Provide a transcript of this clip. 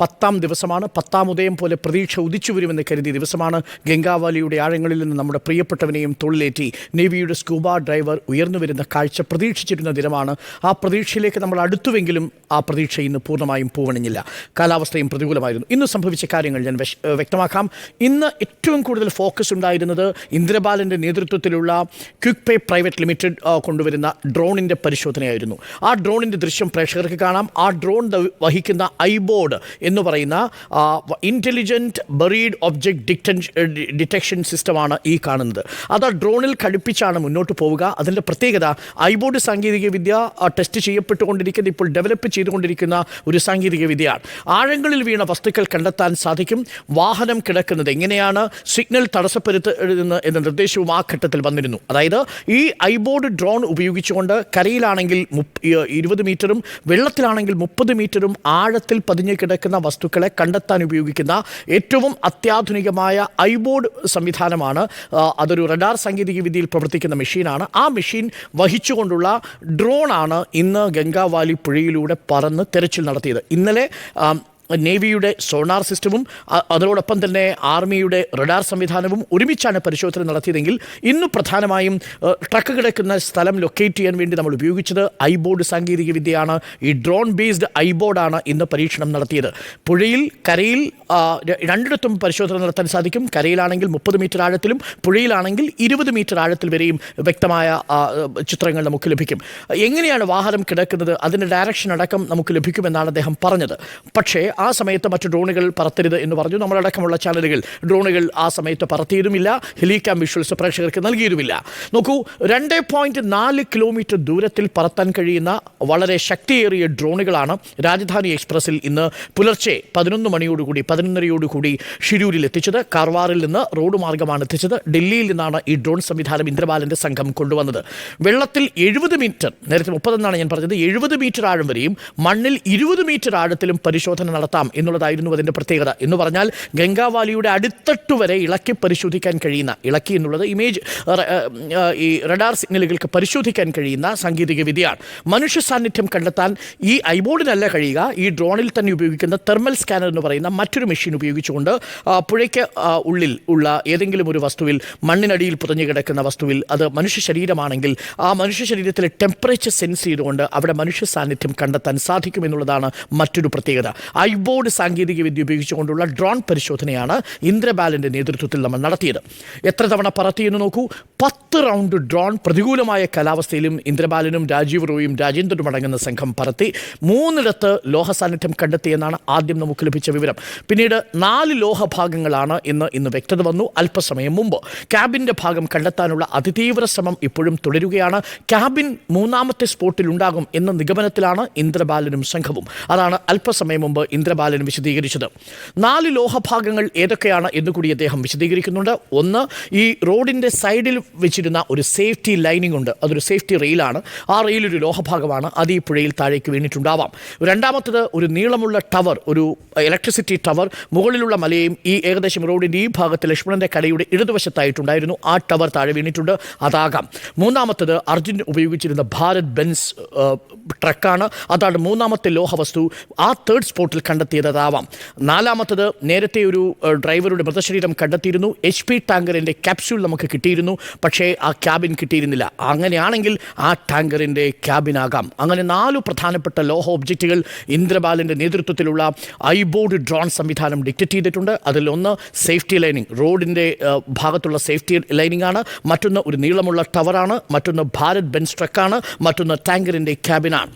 പത്താം ദിവസമാണ്. പത്താം ഉദയം പോലെ പ്രതീക്ഷ ഉദിച്ചു വരുമെന്ന് കരുതിയ ദിവസമാണ് ഗംഗാവാലിയുടെ ആഴങ്ങളിൽ നിന്ന് നമ്മുടെ പ്രിയപ്പെട്ടവനെയും തൊഴിലേറ്റി. നേവിയുടെ സ്കൂബ ഡ്രൈവർ ഉയർന്നു വരുന്ന കാഴ്ച പ്രതീക്ഷിച്ചിരുന്ന ദിനമാണ്. ആ പ്രതീക്ഷയിലേക്ക് നമ്മൾ അടുത്തുവെങ്കിലും ആ പ്രതീക്ഷ ഇന്ന് പൂർണമായും പൂവണിഞ്ഞില്ല. കാലാവസ്ഥയും പ്രതികൂലമായിരുന്നു. ഇന്ന് സംഭവിച്ച കാര്യങ്ങൾ ഞാൻ വ്യക്തമാക്കാം. ഇന്ന് ഏറ്റവും കൂടുതൽ ഫോക്കസ് ഉണ്ടായിരുന്നത് ഇന്ദ്രബാലന്റെ നേതൃത്വത്തിലുള്ള ക്വിക്ക് പേ പ്രൈവറ്റ് ലിമിറ്റഡ് കൊണ്ടുവരുന്ന ഡ്രോണിന്റെ പരിശോധനയായിരുന്നു. ആ ഡ്രോണിന്റെ ദൃശ്യം പ്രേക്ഷകർക്ക് കാണാം. ആ ഡ്രോൺ വഹിക്കുന്ന ഐബോർഡ് എന്ന് പറയുന്ന intelligent buried object deten detection സിസ്റ്റമാണ് ഈ കാണുന്നത്. അത് ആ ഡ്രോണിൽ ഘടിപ്പിച്ചാണ് മുന്നോട്ട് പോവുക. അതിന്റെ പ്രത്യേകത ഐബോർഡ് സാങ്കേതികവിദ്യ ടെസ്റ്റ് ചെയ്യപ്പെട്ടുകൊണ്ടിരിക്കുന്ന ഇപ്പോൾ ഡെവലപ്പ് ചെയ്തുകൊണ്ടിരിക്കുന്ന ഒരു സാങ്കേതികവിദ്യയാണ്. ആഴങ്ങളിൽ വീണ വസ്തുക്കൾ കണ്ടെത്താൻ സാധിക്കും. വാഹനം കിടക്കുന്നത് എങ്ങനെയാണ് സിഗ്നൽ തടസ്സപ്പെടുത്തുന്നത് എന്ന നിർദ്ദേശവും ആ ഘട്ടത്തിൽ വന്നിരുന്നു. അതായത് ഈ ഐബോർഡ് ഡ്രോൺ ഉപയോഗിച്ചുകൊണ്ട് കരയിലാണെങ്കിൽ ഇരുപത് മീറ്ററും വെള്ളത്തിലാണെങ്കിൽ മുപ്പത് മീറ്ററും ആഴത്തിൽ പതിഞ്ഞു കിടക്കുന്ന വസ്തുക്കളെ കണ്ടെത്താൻ ഉപയോഗിക്കുന്ന ഏറ്റവും അത്യാധുനികമായ ഐബോർഡ് സംവിധാനമാണ് അതൊരു റഡാർ സാങ്കേതിക വിദ്യയിൽ പ്രവർത്തിക്കുന്ന മെഷീനാണ്. ആ മെഷീൻ വഹിച്ചുകൊണ്ടുള്ള ഡ്രോണാണ് ഇന്ന് ഗംഗാവാലി പുഴയിലൂടെ പറന്ന് തെരച്ചിൽ നടത്തിയത്. ഇന്നലെ നേവിയുടെ സോണാർ സിസ്റ്റവും അതോടൊപ്പം തന്നെ ആർമിയുടെ റഡാർ സംവിധാനവും ഒരുമിച്ചാണ് പരിശോധന നടത്തിയതെങ്കിൽ ഇന്ന് പ്രധാനമായും ട്രക്ക് കിടക്കുന്ന സ്ഥലം ലൊക്കേറ്റ് ചെയ്യാൻ വേണ്ടി നമ്മൾ ഉപയോഗിച്ചത് ഐബോർഡ് സാങ്കേതിക വിദ്യയാണ്. ഈ ഡ്രോൺ ബേസ്ഡ് ഐബോർഡാണ് ഇന്ന് പരീക്ഷണം നടത്തിയത്. പുഴയിൽ കരയിൽ രണ്ടിടത്തും പരിശോധന നടത്താൻ സാധിക്കും. കരയിലാണെങ്കിൽ മുപ്പത് മീറ്റർ ആഴത്തിലും പുഴയിലാണെങ്കിൽ ഇരുപത് മീറ്റർ ആഴത്തിൽ വരെയും വ്യക്തമായ ചിത്രങ്ങൾ നമുക്ക് ലഭിക്കും. എങ്ങനെയാണ് വാഹനം കിടക്കുന്നത്? അതിന്റെ ഡയറക്ഷൻ അടക്കം നമുക്ക് ലഭിക്കുമെന്നാണ് അദ്ദേഹം പറഞ്ഞത്. പക്ഷേ ആ സമയത്ത് മറ്റു ഡ്രോണുകൾ പറത്തരുത് എന്ന് പറഞ്ഞു. നമ്മളടക്കമുള്ള ചാനലുകൾ ഡ്രോണുകൾ ആ സമയത്ത് പറത്തിയതുമില്ല ഹെലികാം വിഷ്വൽസ് പ്രേക്ഷകർക്ക് നൽകിയതുമില്ല നോക്കൂ രണ്ട് പോയിന്റ് നാല് കിലോമീറ്റർ ദൂരത്തിൽ പറത്താൻ കഴിയുന്ന വളരെ ശക്തിയേറിയ ഡ്രോണുകളാണ് രാജധാനി എക്സ്പ്രസിൽ ഇന്ന് പുലർച്ചെ പതിനൊന്ന് മണിയോടുകൂടി പതിനൊന്നരയോടുകൂടി ഷിരൂരിൽ എത്തിച്ചത്. കാർവാറിൽ നിന്ന് റോഡ് മാർഗമാണ് എത്തിച്ചത്. ഡൽഹിയിൽ നിന്നാണ് ഈ ഡ്രോൺ സംവിധാനം ഇന്ദ്രബാലന്റെ സംഘം കൊണ്ടുവന്നത്. വെള്ളത്തിൽ എഴുപത് മീറ്റർ നേരത്തെ മുപ്പതെന്നാണ് ഞാൻ പറഞ്ഞത് എഴുപത് മീറ്റർ ആഴം വരെയും മണ്ണിൽ ഇരുപത് മീറ്റർ ആഴത്തിലും പരിശോധന നടത്താം എന്നുള്ളതായിരുന്നു അതിന്റെ പ്രത്യേകത. എന്ന് പറഞ്ഞാൽ ഗംഗാവാലിയുടെ അടിത്തട്ട് വരെ ഇളക്കി പരിശോധിക്കാൻ കഴിയുന്ന ഇളക്കി എന്നുള്ളത് ഇമേജ് ഈ റഡാർ സിഗ്നലുകൾക്ക് പരിശോധിക്കാൻ കഴിയുന്ന സാങ്കേതിക വിദ്യയാണ്. മനുഷ്യ സാന്നിധ്യം കണ്ടെത്താൻ ഈ ഐബോർഡിനല്ല കഴിയുക ഈ ഡ്രോണിൽ തന്നെ ഉപയോഗിക്കുന്ന തെർമൽ സ്കാനർ എന്ന് പറയുന്ന മറ്റൊരു മെഷീൻ ഉപയോഗിച്ചുകൊണ്ട് പുഴയ്ക്ക് ഉള്ളിൽ ഉള്ള ഏതെങ്കിലും ഒരു വസ്തുവിൽ മണ്ണിനടിയിൽ പുതഞ്ഞു കിടക്കുന്ന വസ്തുവിൽ അത് മനുഷ്യ ശരീരമാണെങ്കിൽ ആ മനുഷ്യ ശരീരത്തിലെ ടെമ്പറേച്ചർ സെൻസ് ചെയ്തുകൊണ്ട് അവിടെ മനുഷ്യ സാന്നിധ്യം കണ്ടെത്താൻ സാധിക്കുമെന്നുള്ളതാണ് മറ്റൊരു പ്രത്യേകത. ഐബോർഡ് സാങ്കേതിക വിദ്യ ഉപയോഗിച്ചുകൊണ്ടുള്ള ഡ്രോൺ പരിശോധനയാണ് ഇന്ദ്രബാലന്റെ നേതൃത്വത്തിൽ നമ്മൾ നടത്തിയത്. എത്ര തവണ പറത്തിയെന്ന് നോക്കൂ? പത്ത് റൗണ്ട് ഡ്രോൺ പ്രതികൂലമായ കാലാവസ്ഥയിലും ഇന്ദ്രബാലനും രാജീവ് റോയും രാജേന്ദ്രനും അടങ്ങുന്ന സംഘം പറത്തി മൂന്നിടത്ത് ലോഹ സാന്നിധ്യം കണ്ടെത്തിയെന്നാണ് ആദ്യം നമുക്ക് ലഭിച്ച വിവരം. പിന്നീട് നാല് ലോഹഭാഗങ്ങളാണ് ഇന്ന് ഇന്ന് വ്യക്തത വന്നു. അല്പസമയം മുമ്പ് ക്യാബിന്റെ ഭാഗം കണ്ടെത്താനുള്ള അതിതീവ്ര ശ്രമം ഇപ്പോഴും തുടരുകയാണ്. ക്യാബിൻ മൂന്നാമത്തെ സ്പോട്ടിൽ ഉണ്ടാകും എന്ന നിഗമനത്തിലാണ് ഇന്ദ്രബാലനും സംഘവും. അതാണ് അല്പസമയം മുമ്പ് ഇന്ദ്രബാലൻ വിശദീകരിച്ചത്. നാല് ലോഹഭാഗങ്ങൾ ഏതൊക്കെയാണ് എന്ന് കൂടി അദ്ദേഹം വിശദീകരിക്കുന്നുണ്ട്. ഒന്ന് ഈ റോഡിന്റെ സൈഡിൽ വെച്ചിരുന്ന ഒരു സേഫ്റ്റി ലൈനിങ് ഉണ്ട്. അതൊരു സേഫ്റ്റി റെയിലാണ്. ആ റെയിൽ ഒരു ലോഹഭാഗമാണ്. അത് ഈ പുഴയിൽ താഴേക്ക് വീണിട്ടുണ്ടാവാം. രണ്ടാമത്തത് ഒരു നീളമുള്ള ടവർ ഒരു ഇലക്ട്രിസിറ്റി ടവർ മുകളിലുള്ള മലയും ഈ ഏകദേശം റോഡിന്റെ ഈ ഭാഗത്ത് ലക്ഷ്മണന്റെ കടയുടെ ഇടതുവശത്തായിട്ടുണ്ടായിരുന്നു. ആ ടവർ താഴെ വീണിട്ടുണ്ട്. അതാകാം. മൂന്നാമത്തത് അർജുൻ ഉപയോഗിച്ചിരുന്ന ഭാരത് ബെൻസ് ട്രക്കാണ്. അതാണ് മൂന്നാമത്തെ ലോഹവസ്തു. ആ തേർഡ് സ്പോട്ടിൽ കണ്ടെത്തിയത് അതാവാം നാലാമത്തത് നേരത്തെ ഒരു ഡ്രൈവറുടെ മൃതശരീരം കണ്ടെത്തിയിരുന്നു. എച്ച് പി ടാങ്കറിന്റെ ക്യാപ്സ്യൂൾ നമുക്ക് കിട്ടിയിരുന്നു. പക്ഷേ ആ ക്യാബിൻ കിട്ടിയിരുന്നില്ല. അങ്ങനെയാണെങ്കിൽ ആ ടാങ്കറിന്റെ ക്യാബിനാകാം. അങ്ങനെ നാലു പ്രധാനപ്പെട്ട ലോഹ ഒബ്ജക്റ്റുകൾ ഇന്ദ്രബാലിന്റെ നേതൃത്വത്തിലുള്ള ഐബോർഡ് ഡ്രോൺ സംവിധാനം ഡിക്റ്റേറ്റ് ചെയ്തിട്ടുണ്ട്. അതിലൊന്ന് സേഫ്റ്റി ലൈനിങ്. റോഡിന്റെ ഭാഗത്തുള്ള സേഫ്റ്റി ലൈനിങ് ആണ് മറ്റൊന്ന് ഒരു നീളമുള്ള ടവറാണ്. മറ്റൊന്ന് ഭാരത് ബെൻസ് ട്രക്കാണ്. മറ്റൊന്ന് ടാങ്കറിന്റെ ക്യാബിനാണ്.